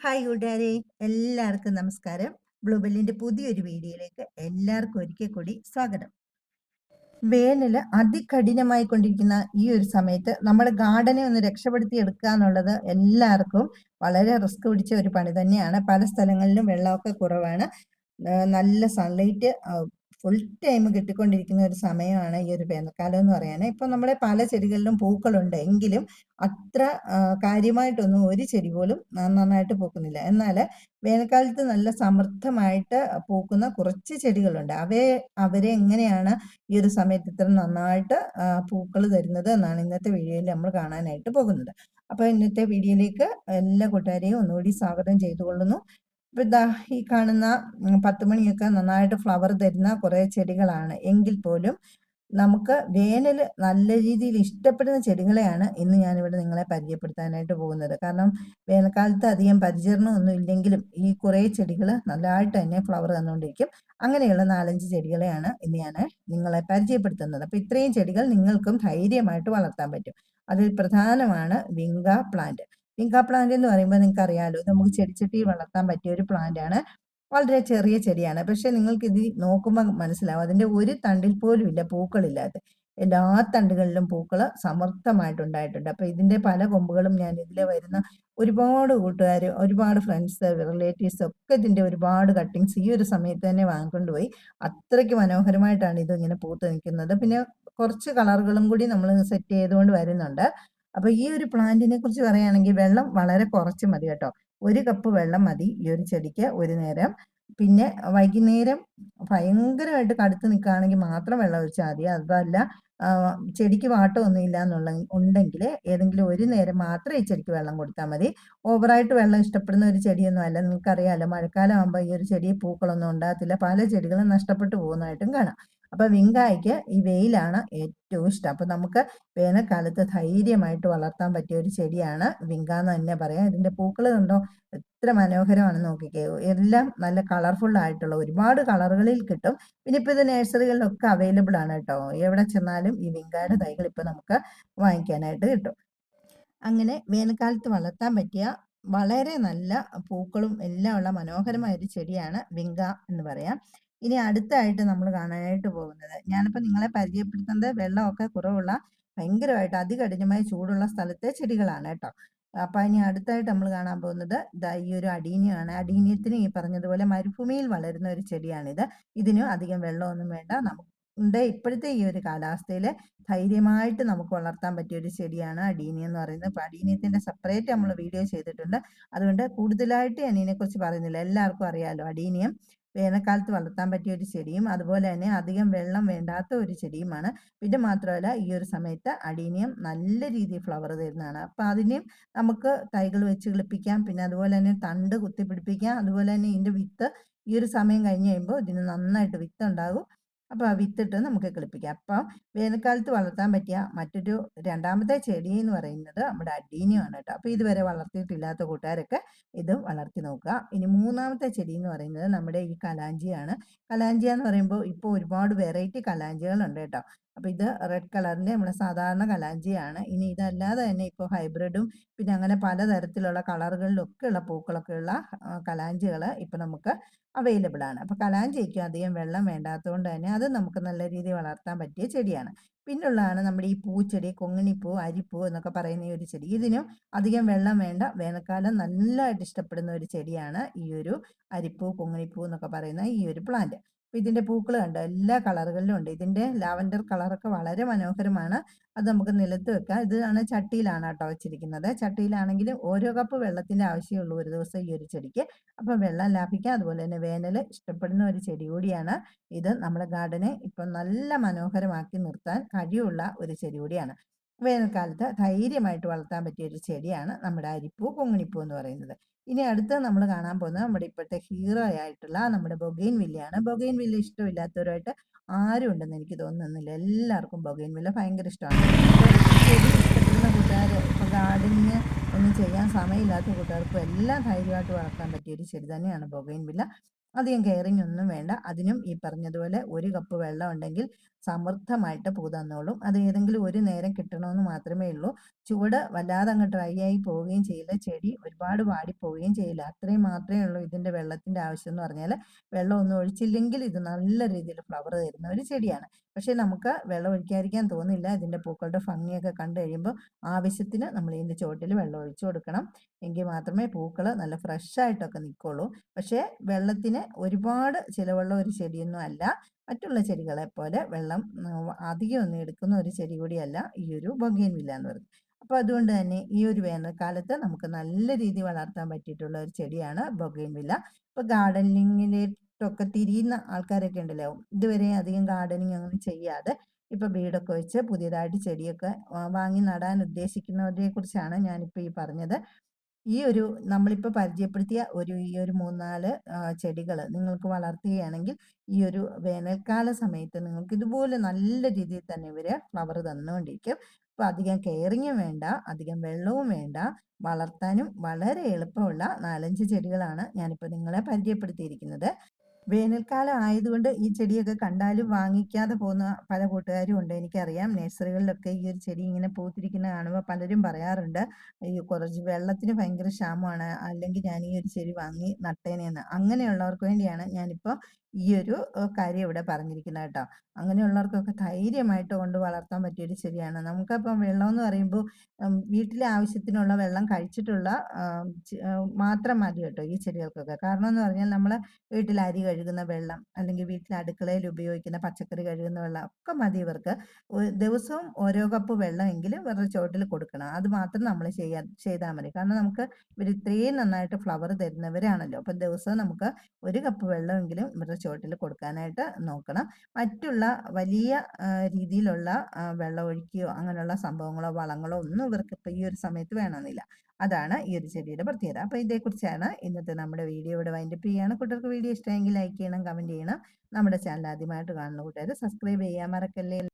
Hi കൂട്ടുകാരെ എല്ലാവർക്കും നമസ്കാരം. ബ്ലൂബെല്ലിന്റെ പുതിയൊരു വീഡിയോയിലേക്ക് എല്ലാവർക്കും ഒരിക്കൽ കൂടി സ്വാഗതം. വേനൽ അതികഠിനമായി കൊണ്ടിരിക്കുന്ന ഈ ഒരു സമയത്ത് നമ്മൾ ഗാർഡനെ ഒന്ന് രക്ഷപ്പെടുത്തി എടുക്കുക എന്നുള്ളത് എല്ലാവർക്കും വളരെ റിസ്ക് പിടിച്ച ഒരു പണി തന്നെയാണ്. പല സ്ഥലങ്ങളിലും വെള്ളമൊക്കെ കുറവാണ്. നല്ല സൺലൈറ്റ് ഫുൾ ടൈം കിട്ടിക്കൊണ്ടിരിക്കുന്ന ഒരു സമയമാണ് ഈ ഒരു വേനൽക്കാലം എന്ന് പറയാൻ. ഇപ്പം നമ്മുടെ പല ചെടികളിലും പൂക്കളുണ്ട് എങ്കിലും അത്ര കാര്യമായിട്ടൊന്നും ഒരു ചെടി പോലും നന്നായിട്ട് പൂക്കുന്നില്ല. എന്നാൽ വേനൽക്കാലത്ത് നല്ല സമൃദ്ധമായിട്ട് പൂക്കുന്ന കുറച്ച് ചെടികളുണ്ട്. അവയെ അവരെ എങ്ങനെയാണ് ഈ ഒരു സമയത്ത് ഇത്ര നന്നായിട്ട് പൂക്കൾ തരുന്നത് എന്നാണ് ഇന്നത്തെ വീഡിയോയിൽ നമ്മൾ കാണാനായിട്ട് പോകുന്നത്. അപ്പോൾ ഇന്നത്തെ വീഡിയോയിലേക്ക് എല്ലാ കൂട്ടുകാരെയും ഒന്നുകൂടി സ്വാഗതം ചെയ്തുകൊള്ളുന്നു. ഇപ്പൊ ഇതാ ഈ കാണുന്ന പത്ത് മണിയൊക്കെ നന്നായിട്ട് ഫ്ലവർ തരുന്ന കുറേ ചെടികളാണ്. എങ്കിൽ പോലും നമുക്ക് വേനൽ നല്ല രീതിയിൽ ഇഷ്ടപ്പെടുന്ന ചെടികളെയാണ് ഇന്ന് ഞാനിവിടെ നിങ്ങളെ പരിചയപ്പെടുത്താനായിട്ട് പോകുന്നത്. കാരണം വേനൽക്കാലത്ത് അധികം പരിചരണമൊന്നും ഇല്ലെങ്കിലും ഈ കുറേ ചെടികൾ നല്ലതായിട്ട് തന്നെ ഫ്ലവർ തന്നുകൊണ്ടിരിക്കും. അങ്ങനെയുള്ള നാലഞ്ച് ചെടികളെയാണ് ഇന്ന് ഞാൻ നിങ്ങളെ പരിചയപ്പെടുത്തുന്നത്. അപ്പോൾ ഇത്രയും ചെടികൾ നിങ്ങൾക്കും ധൈര്യമായിട്ട് വളർത്താൻ പറ്റും. അതിൽ പ്രധാനമാണ് വിങ്ക പ്ലാന്റ്. പിങ്ക പ്ലാന്റ് എന്ന് പറയുമ്പോൾ നിങ്ങൾക്ക് അറിയാലോ നമുക്ക് ചെടിച്ചട്ടി വളർത്താൻ പറ്റിയ ഒരു പ്ലാന്റ് ആണ്. വളരെ ചെറിയ ചെടിയാണ്. പക്ഷെ നിങ്ങൾക്ക് ഇത് നോക്കുമ്പോൾ മനസ്സിലാവും. അതിന്റെ ഒരു തണ്ടിൽ പോലും ഇല്ല പൂക്കളില്ലാത്ത എല്ലാ തണ്ടുകളിലും പൂക്കൾ സമർത്ഥമായിട്ടുണ്ടായിട്ടുണ്ട്. അപ്പോൾ ഇതിന്റെ പല കൊമ്പുകളും ഞാൻ ഇതിൽ വരുന്ന ഒരുപാട് കൂട്ടുകാർ ഒരുപാട് ഫ്രണ്ട്സ് റിലേറ്റീവ്സ് ഒക്കെ ഇതിന്റെ ഒരുപാട് കട്ടിങ്സ് ഈ ഒരു സമയത്ത് തന്നെ വാങ്ങിക്കൊണ്ട് പോയി. അത്രയ്ക്ക് മനോഹരമായിട്ടാണ് ഇത് ഇങ്ങനെ പൂത്ത് നിൽക്കുന്നത്. പിന്നെ കുറച്ച് കളറുകളും കൂടി നമ്മൾ സെറ്റ് ചെയ്തുകൊണ്ട് വരുന്നുണ്ട്. അപ്പോൾ ഈ ഒരു പ്ലാന്റിനെ കുറിച്ച് പറയുകയാണെങ്കിൽ വെള്ളം വളരെ കുറച്ച് മതി കേട്ടോ. ഒരു കപ്പ് വെള്ളം മതി ഈ ഒരു ചെടിക്ക് ഒരു നേരം. പിന്നെ വൈകുന്നേരം ഭയങ്കരമായിട്ട് കടുത്ത് നിൽക്കുകയാണെങ്കിൽ മാത്രം വെള്ളം ഒഴിച്ചാൽ മതി. അതല്ല ചെടിക്ക് വാട്ടമൊന്നും ഇല്ല എന്നുള്ള ഉണ്ടെങ്കിൽ ഏതെങ്കിലും ഒരു നേരം മാത്രം ഈ ചെടിക്ക് വെള്ളം കൊടുത്താൽ മതി. ഓവറായിട്ട് വെള്ളം ഇഷ്ടപ്പെടുന്ന ഒരു ചെടിയൊന്നും അല്ല. നിങ്ങൾക്കറിയാമല്ലോ മഴക്കാലം ആകുമ്പോൾ ഈ ഒരു ചെടി പൂക്കളൊന്നും ഉണ്ടാകത്തില്ല. പല ചെടികളും നഷ്ടപ്പെട്ടു പോകുന്നതായിട്ടും കാണാം. അപ്പോൾ വിങ്കായ്ക്ക് ഈ വെയിലാണ് ഏറ്റവും ഇഷ്ടം. അപ്പോൾ നമുക്ക് വേനൽക്കാലത്ത് ധൈര്യമായിട്ട് വളർത്താൻ പറ്റിയ ഒരു ചെടിയാണ് വിങ്ക എന്ന് തന്നെ പറയാം. ഇതിന്റെ പൂക്കൾ കണ്ടോ? എത്ര മനോഹരമാണ് നോക്കിക്കേ. എല്ലാം നല്ല കളർഫുൾ ആയിട്ടുള്ള ഒരുപാട് കളറുകളിൽ കിട്ടും. പിന്നെ ഇപ്പോൾ ഇത് നഴ്സറികളിലൊക്കെ അവൈലബിൾ ആണ് കേട്ടോ. എവിടെ ചെന്നാലും ഈ വിങ്കായുടെ തൈകൾ ഇപ്പോൾ നമുക്ക് വാങ്ങിക്കാനായിട്ട് കിട്ടും. അങ്ങനെ വേനൽക്കാലത്ത് വളർത്താൻ പറ്റിയ വളരെ നല്ല പൂക്കളും എല്ലാം ഉള്ള മനോഹരമായ ഒരു ചെടിയാണ് വിങ്ക എന്ന് പറയാം. ഇനി അടുത്തായിട്ട് നമ്മൾ കാണാനായിട്ട് പോകുന്നത്. ഞാനിപ്പോൾ നിങ്ങളെ പരിചയപ്പെടുത്തുന്നത് വെള്ളമൊക്കെ കുറവുള്ള ഭയങ്കരമായിട്ട് അതികഠിനമായ ചൂടുള്ള സ്ഥലത്തെ ചെടികളാണ് കേട്ടോ. അപ്പം ഇനി അടുത്തായിട്ട് നമ്മൾ കാണാൻ പോകുന്നത് ഈ ഒരു അടീനിയാണ്. അടീനിയത്തിന് ഈ പറഞ്ഞതുപോലെ മരുഭൂമിയിൽ വളരുന്ന ഒരു ചെടിയാണിത്. ഇതിനും അധികം വെള്ളമൊന്നും വേണ്ട. നമുക്ക് ഇപ്പോഴത്തെ ഈ ഒരു കാലാവസ്ഥയിൽ ധൈര്യമായിട്ട് നമുക്ക് വളർത്താൻ പറ്റിയ ഒരു ചെടിയാണ് അടീനിയ എന്ന് പറയുന്നത്. അപ്പോൾ അടീനിയത്തിന്റെ സെപ്പറേറ്റ് നമ്മൾ വീഡിയോ ചെയ്തിട്ടുണ്ട്. അതുകൊണ്ട് കൂടുതലായിട്ട് ഞാൻ പറയുന്നില്ല. എല്ലാവർക്കും അറിയാലോ അടീനിയം. വേനൽക്കാലത്ത് വളർത്താൻ പറ്റിയ ഒരു ചെടിയും അതുപോലെ തന്നെ അധികം വെള്ളം വേണ്ടാത്ത ഒരു ചെടിയുമാണ്. പിന്നെ മാത്രമല്ല ഈ ഒരു സമയത്ത് അടീനിയം നല്ല രീതിയിൽ ഫ്ലവർ തരുന്നതാണ്. അപ്പം അതിനെയും നമുക്ക് തൈകൾ വെച്ച് കിളിപ്പിക്കാം പിന്നെ അതുപോലെ തന്നെ തണ്ട് കുത്തിപ്പിടിപ്പിക്കാം അതുപോലെ തന്നെ ഇതിന്റെ വിത്ത് ഈ ഒരു സമയം കഴിഞ്ഞ് കഴിയുമ്പോൾ ഇതിന് നന്നായിട്ട് വിത്ത് ഉണ്ടാകും അപ്പോൾ ആ വിത്തിട്ട് നമുക്ക് കിളിപ്പിക്കാം. അപ്പം വേനൽക്കാലത്ത് വളർത്താൻ പറ്റിയ മറ്റൊരു രണ്ടാമത്തെ ചെടി എന്ന് പറയുന്നത് നമ്മുടെ അഡീനിയാണ് കേട്ടോ. അപ്പോൾ ഇതുവരെ വളർത്തിയിട്ടില്ലാത്ത കൂട്ടുകാരൊക്കെ ഇത് വളർത്തി നോക്കുക. ഇനി മൂന്നാമത്തെ ചെടി എന്ന് പറയുന്നത് നമ്മുടെ ഈ കലാഞ്ചിയാണ്. കലാഞ്ചിയ എന്ന് പറയുമ്പോൾ ഇപ്പോൾ ഒരുപാട് വെറൈറ്റി കലാഞ്ചികളുണ്ട് കേട്ടോ. അപ്പോൾ ഇത് റെഡ് കളറിന്റെ നമ്മുടെ സാധാരണ കലാഞ്ചിയാണ്. ഇനി ഇതല്ലാതെ തന്നെ ഇപ്പോൾ ഹൈബ്രിഡും പിന്നെ അങ്ങനെ പലതരത്തിലുള്ള കളറുകളിലൊക്കെ ഉള്ള പൂക്കളൊക്കെ ഉള്ള കലാഞ്ചികൾ ഇപ്പോൾ നമുക്ക് അവൈലബിൾ ആണ്. അപ്പോൾ കലാഞ്ചിക്കും അധികം വെള്ളം വേണ്ടാത്തതുകൊണ്ട് തന്നെ അത് നമുക്ക് നല്ല രീതിയിൽ വളർത്താൻ പറ്റിയ ചെടിയാണ്. പിന്നുള്ളതാണ് നമ്മുടെ ഈ പൂച്ചെടി കൊങ്ങിണിപ്പൂ അരിപ്പൂ എന്നൊക്കെ പറയുന്ന ഈ ഒരു ചെടി. ഇതിനും അധികം വെള്ളം വേണ്ട വേനൽക്കാലം നല്ലതായിട്ട് ഇഷ്ടപ്പെടുന്ന ഒരു ചെടിയാണ് ഈ ഒരു അരിപ്പൂ കൊങ്ങിണിപ്പൂ എന്നൊക്കെ പറയുന്ന ഈ ഒരു പ്ലാന്റ് അപ്പോൾ ഇതിന്റെ പൂക്കൾ കണ്ടോ? എല്ലാ കളറുകളിലും ഉണ്ട്. ഇതിന്റെ ലാവൻഡർ കളറൊക്കെ വളരെ മനോഹരമാണ്. അത് നമുക്ക് നിലത്ത് വെക്കാം. ഇതാണ് ചട്ടിയിലാണ് കേട്ടോ വെച്ചിരിക്കുന്നത്. ചട്ടിയിലാണെങ്കിൽ ഓരോ കപ്പ് വെള്ളത്തിന്റെ ആവശ്യമുള്ളൂ ഒരു ദിവസം ഈ ഒരു ചെടിക്ക്. അപ്പോൾ വെള്ളം ലാഭിക്കാം. അതുപോലെ തന്നെ വേനൽ ഇഷ്ടപ്പെടുന്ന ഒരു ചെടി കൂടിയാണ്. ഇത് നമ്മുടെ ഗാർഡനെ ഇപ്പം നല്ല മനോഹരമാക്കി നിർത്താൻ കഴിവുള്ള ഒരു ചെടി കൂടിയാണ്. വേനൽക്കാലത്ത് ധൈര്യമായിട്ട് വളർത്താൻ പറ്റിയ ഒരു ചെടിയാണ് നമ്മുടെ അരിപ്പൂ കൊങ്ങിണിപ്പൂ എന്ന് പറയുന്നത്. ഇനി അടുത്ത് നമ്മൾ കാണാൻ പോകുന്നത് നമ്മുടെ ഇപ്പോഴത്തെ ഹീറോ ആയിട്ടുള്ള നമ്മുടെ ബൊഗൈൻ വില്ലയാണ്. ബൊഗൈൻ വില്ല ഇഷ്ടമില്ലാത്തവരുമായിട്ട് ആരും ഉണ്ടെന്ന് എനിക്ക് തോന്നുന്നില്ല. എല്ലാവർക്കും ബൊഗൈൻ വില്ല ഭയങ്കര ഇഷ്ടമാണ്. ചെടി കൂട്ടുകാർ ഇപ്പോൾ ഗാർഡനിങ് ഒന്നും ചെയ്യാൻ സമയമില്ലാത്ത കൂട്ടുകാർക്കും എല്ലാം ധൈര്യമായിട്ട് വളർത്താൻ പറ്റിയ ഒരു ചെടി തന്നെയാണ് ബൊഗൈൻ വില്ല. അധികം കെയറിങ് ഒന്നും വേണ്ട. അതിനും ഈ പറഞ്ഞതുപോലെ ഒരു കപ്പ് വെള്ളം ഉണ്ടെങ്കിൽ സമൃദ്ധമായിട്ട് പൂ അത് ഏതെങ്കിലും ഒരു നേരം കിട്ടണമെന്ന് മാത്രമേ ഉള്ളൂ. ചുവട് വല്ലാതെ അങ്ങ് ഡ്രൈ ആയി പോവുകയും ചെയ്യില്ല. ചെടി ഒരുപാട് വാടിപ്പോവുകയും ചെയ്യില്ല. അത്രയും മാത്രമേ ഉള്ളൂ ഇതിന്റെ വെള്ളത്തിന്റെ ആവശ്യം എന്ന് പറഞ്ഞാൽ വെള്ളം ഒന്നും ഒഴിച്ചില്ലെങ്കിൽ ഇത് നല്ല രീതിയിൽ ഫ്ലവർ തരുന്ന ഒരു ചെടിയാണ്. പക്ഷേ നമുക്ക് വെള്ളം ഒഴിക്കാതിരിക്കാൻ തോന്നില്ല. ഇതിന്റെ പൂക്കളുടെ ഭംഗിയൊക്കെ കണ്ടു കഴിയുമ്പോൾ ആവശ്യത്തിന് നമ്മൾ ഇതിന്റെ ചുവട്ടിൽ വെള്ളം ഒഴിച്ചു കൊടുക്കണം. എങ്കിൽ മാത്രമേ പൂക്കൾ നല്ല ഫ്രഷ് ആയിട്ടൊക്കെ നിൽക്കുള്ളൂ. പക്ഷേ വെള്ളത്തിന് ഒരുപാട് ചിലവുള്ള ഒരു ചെടിയൊന്നും അല്ല. മറ്റുള്ള ചെടികളെ പോലെ വെള്ളം അധികം ഒന്നും എടുക്കുന്ന ഒരു ചെടി കൂടിയല്ല ഈ ഒരു ബൊഗേൻവില്ല എന്ന് പറയുന്നത്. അപ്പോൾ അതുകൊണ്ട് തന്നെ ഈ ഒരു വേനൽക്കാലത്ത് നമുക്ക് നല്ല രീതിയിൽ വളർത്താൻ പറ്റിയിട്ടുള്ള ഒരു ചെടിയാണ് ബൊഗേൻവില്ല ഇപ്പോൾ ഗാർഡനിങ്ങിലേക്കൊക്കെ തിരിയുന്ന ആൾക്കാരൊക്കെ ഉണ്ടല്ലോ ഇതുവരെ അധികം ഗാർഡനിങ് ഒന്നും ചെയ്യാതെ ഇപ്പോൾ വീടൊക്കെ വെച്ച് പുതിയതായിട്ട് ചെടിയൊക്കെ വാങ്ങി നടാൻ ഉദ്ദേശിക്കുന്നവരെ കുറിച്ചാണ് ഞാനിപ്പോൾ ഈ പറഞ്ഞത്. ഈ ഒരു നമ്മളിപ്പോൾ പരിചയപ്പെടുത്തിയ ഒരു ഈ ഒരു മൂന്നാൽ ചെടികൾ നിങ്ങൾക്ക് വളർത്തുകയാണെങ്കിൽ ഈ ഒരു വേനൽക്കാല സമയത്ത് നിങ്ങൾക്ക് ഇതുപോലെ നല്ല രീതിയിൽ തന്നെ ഇവർ ഫ്ലവർ തന്നുകൊണ്ടിരിക്കും. അപ്പോൾ അധികം കെയറിങ്ങും വേണ്ട അധികം വെള്ളവും വേണ്ട വളർത്താനും വളരെ എളുപ്പമുള്ള നാലഞ്ച് ചെടികളാണ് ഞാനിപ്പോൾ നിങ്ങളെ പരിചയപ്പെടുത്തിയിരിക്കുന്നത്. വേനൽക്കാലം ആയതുകൊണ്ട് ഈ ചെടിയൊക്കെ കണ്ടാലും വാങ്ങിക്കാതെ പോകുന്ന പല കൂട്ടുകാരും ഉണ്ട്. എനിക്കറിയാം നഴ്സറികളിലൊക്കെ ഈ ഒരു ചെടി ഇങ്ങനെ പൂത്തിരിക്കുന്ന കാണുമ്പോൾ പലരും പറയാറുണ്ട് ഈ കുറച്ച് വെള്ളത്തിന് ഭയങ്കര ക്ഷാമമാണ് അല്ലെങ്കിൽ ഞാൻ ഈ ഒരു ചെടി വാങ്ങി നട്ടേനെന്ന്. അങ്ങനെയുള്ളവർക്ക് വേണ്ടിയാണ് ഞാനിപ്പോൾ ഈ ഒരു കാര്യം ഇവിടെ പറഞ്ഞിരിക്കുന്നത് കേട്ടോ. അങ്ങനെയുള്ളവർക്കൊക്കെ ധൈര്യമായിട്ട് കൊണ്ട് വളർത്താൻ പറ്റിയ ഒരു ചെടിയാണ്. നമുക്കപ്പം വെള്ളം എന്ന് പറയുമ്പോൾ വീട്ടിലെ ആവശ്യത്തിനുള്ള വെള്ളം കഴിച്ചിട്ടുള്ള മാത്രം മതി കേട്ടോ ഈ ചെടികൾക്കൊക്കെ. കാരണം എന്ന് പറഞ്ഞാൽ നമ്മൾ വീട്ടിൽ അരി കഴുകുന്ന വെള്ളം അല്ലെങ്കിൽ വീട്ടിലെ അടുക്കളയിൽ ഉപയോഗിക്കുന്ന പച്ചക്കറി കഴുകുന്ന വെള്ളം ഒക്കെ മതി ഇവർക്ക്. ദിവസവും ഓരോ കപ്പ് വെള്ളമെങ്കിലും ഇവരുടെ ചുവട്ടിൽ കൊടുക്കണം. അത് മാത്രം നമ്മൾ ചെയ്യാൻ ചെയ്താൽ മതി. കാരണം നമുക്ക് ഇവർ ഇത്രയും നന്നായിട്ട് ഫ്ലവർ തരുന്നവരാണല്ലോ. അപ്പം ദിവസവും നമുക്ക് ഒരു കപ്പ് വെള്ളമെങ്കിലും ഇവരുടെ ചുവട്ടിൽ കൊടുക്കാനായിട്ട് നോക്കണം. മറ്റുള്ള വലിയ രീതിയിലുള്ള വെള്ളം ഒഴിക്കുകയോ അങ്ങനെയുള്ള സംഭവങ്ങളോ വളങ്ങളോ ഒന്നും ഇവർക്ക് ഇപ്പം ഈ ഒരു സമയത്ത് വേണമെന്നില്ല. അതാണ് ഈ ഒരു ചെടിയുടെ പ്രത്യേകത. അപ്പോൾ ഇതേക്കുറിച്ചാണ് ഇന്നത്തെ നമ്മുടെ വീഡിയോ ഇവിടെ വൈൻഡപ്പ് ചെയ്യുകയാണ്. കുട്ടികൾക്ക് വീഡിയോ ഇഷ്ടമെങ്കിൽ ലൈക്ക് ചെയ്യണം കമന്റ് ചെയ്യണം. നമ്മുടെ ചാനൽ ആദ്യമായിട്ട് കാണുന്ന കൂട്ടുകാർ സബ്സ്ക്രൈബ് ചെയ്യാൻ മറക്കല്ലേ?